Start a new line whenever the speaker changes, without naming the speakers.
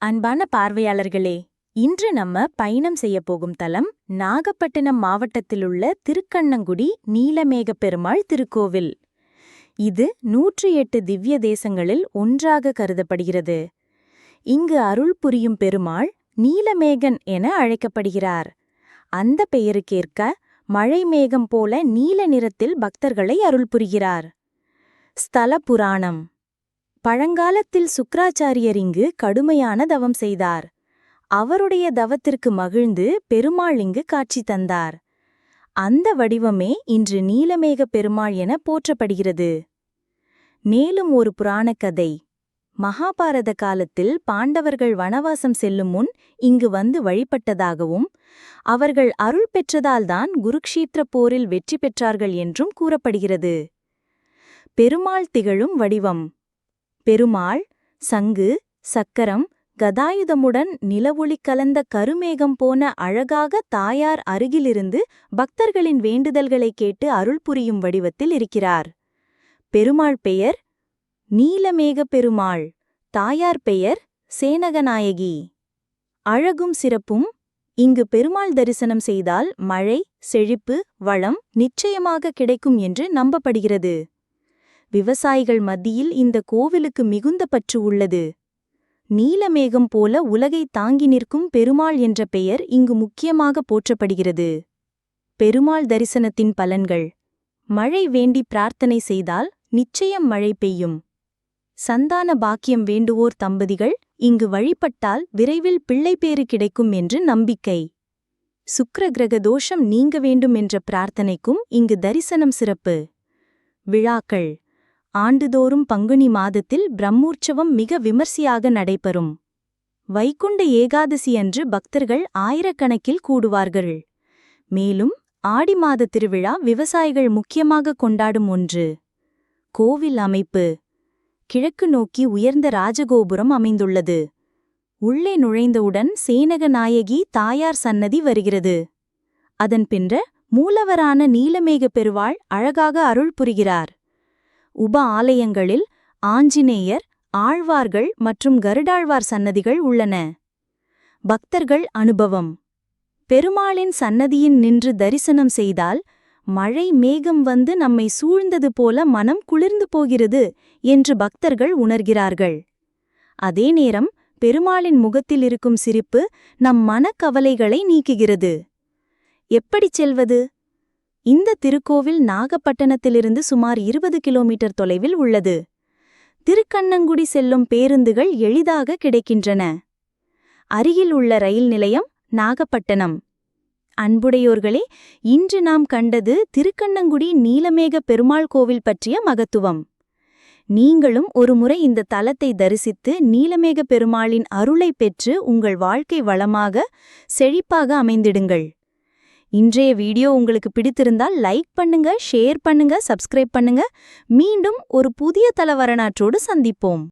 அன்பான பார்வையாளர்களே இன்று நம்ம பயணம் செய்ய போகும் தலம் நாகப்பட்டினம் மாவட்டத்திலுள்ள திருக்கண்ணங்குடி நீலமேகப் பெருமாள் திருக்கோவில். இது நூற்றி எட்டு திவ்ய தேசங்களில் ஒன்றாக கருதப்படுகிறது. இங்கு அருள் புரியும் பெருமாள் நீலமேகன் என அழைக்கப்படுகிறார். அந்த பெயருக்கேற்க மழை மேகம் போல நீல நிறத்தில் பக்தர்களை அருள் புரிகிறார். ஸ்தல புராணம். பழங்காலத்தில் சுக்ராச்சாரியர் இங்கு கடுமையான தவம் செய்தார். அவருடைய தவத்திற்கு மகிழ்ந்து பெருமாள் இங்கு காட்சி தந்தார். அந்த வடிவமே இன்று நீலமேக பெருமாள் என போற்றப்படுகிறது. மேலும் ஒரு புராணக் கதை மகாபாரத காலத்தில் பாண்டவர்கள் வனவாசம் செல்லும் முன் இங்கு வந்து வழிபட்டதாகவும் அவர்கள் அருள் பெற்றதால்தான் குருக்ஷேத்திர போரில் வெற்றி பெற்றார்கள் என்றும் கூறப்படுகிறது. பெருமாள் திகழும் வடிவம். பெருமாள் சங்கு சக்கரம் கதாயுதமுடன் நிலவொளி கலந்த கருமேகம் போன அழகாக தாயார் அருகிலிருந்து பக்தர்களின் வேண்டுதல்களை கேட்டு அருள் புரியும் வடிவத்தில் இருக்கிறார். பெருமாள் பெயர் நீலமேக பெருமாள் தாயார் பெயர் சேனகநாயகி. அழகும் சிறப்பும் இங்கு பெருமாள் தரிசனம் செய்தால் மழை செழிப்பு வளம் நிச்சயமாக கிடைக்கும் என்று நம்பப்படுகிறது. விவசாயிகள் மத்தியில் இந்த கோவிலுக்கு மிகுந்த பற்று உள்ளது. நீலமேகம் போல உலகை தாங்கி நிற்கும் பெருமாள் என்ற பெயர் இங்கு முக்கியமாக போற்றப்படுகிறது. பெருமாள் தரிசனத்தின் பலன்கள். மழை வேண்டி பிரார்த்தனை செய்தால் நிச்சயம் மழை பெய்யும். சந்தான பாக்கியம் வேண்டுவோர் தம்பதிகள் இங்கு வழிபட்டால் விரைவில் பிள்ளைப்பேறு கிடைக்கும் என்று நம்பிக்கை. சுக்கர கிரக தோஷம் நீங்க வேண்டும் என்ற பிரார்த்தனைக்கும் இங்கு தரிசனம் சிறப்பு. விழாக்கள். ஆண்டுதோறும் பங்குனி மாதத்தில் பிரம்மோற்சவம் மிக விமர்சையாக நடைபெறும். வைகுண்ட ஏகாதசி அன்று பக்தர்கள் ஆயிரக்கணக்கில் கூடுவார்கள். மேலும் ஆடி மாத திருவிழா விவசாயிகள் முக்கியமாக கொண்டாடும் ஒன்று. கோவில் அமைப்பு. கிழக்கு நோக்கி உயர்ந்த ராஜகோபுரம் அமைந்துள்ளது. உள்ளே நுழைந்தவுடன் சேனக நாயகி தாயார் சன்னதி வருகிறது. அதன் பின்ற மூலவரான நீலமேக பெருவாள் அழகாக அருள் புரிகிறார். உப ஆலயங்களில் ஆஞ்சநேயர் ஆழ்வார்கள் மற்றும் கருடாழ்வார் சன்னதிகள் உள்ளன. பக்தர்கள் அனுபவம். பெருமாளின் சன்னதியின் நின்று தரிசனம் செய்தால் மழை மேகம் வந்து நம்மை சூழ்ந்தது போல மனம் குளிர்ந்து போகிறது என்று பக்தர்கள் உணர்கிறார்கள். அதே நேரம் பெருமாளின் முகத்தில் இருக்கும் சிரிப்பு நம் மனக்கவலைகளை நீக்குகிறது. எப்படிச் செல்வது? இந்த திருக்கோவில் நாகப்பட்டினத்திலிருந்து சுமார் இருபது கிலோமீட்டர் தொலைவில் உள்ளது. திருக்கண்ணங்குடி செல்லும் பேருந்துகள் எளிதாக கிடைக்கின்றன. அருகில் உள்ள ரயில் நிலையம் நாகப்பட்டினம். அன்புடையோர்களே இன்று நாம் கண்டது திருக்கண்ணங்குடி நீலமேக பெருமாள் கோவில் பற்றிய மகத்துவம். நீங்களும் ஒருமுறை இந்த தலத்தை தரிசித்து நீலமேக பெருமாளின் அருளை பெற்று உங்கள் வாழ்க்கை வளமாக செழிப்பாக அமைந்திடுங்கள். இன்றைய வீடியோ உங்களுக்கு பிடித்திருந்தால் லைக் பண்ணுங்க ஷேர் பண்ணுங்க சப்ஸ்கிரைப் பண்ணுங்க. மீண்டும் ஒரு புதிய தல வரலாற்றோடு சந்திப்போம்.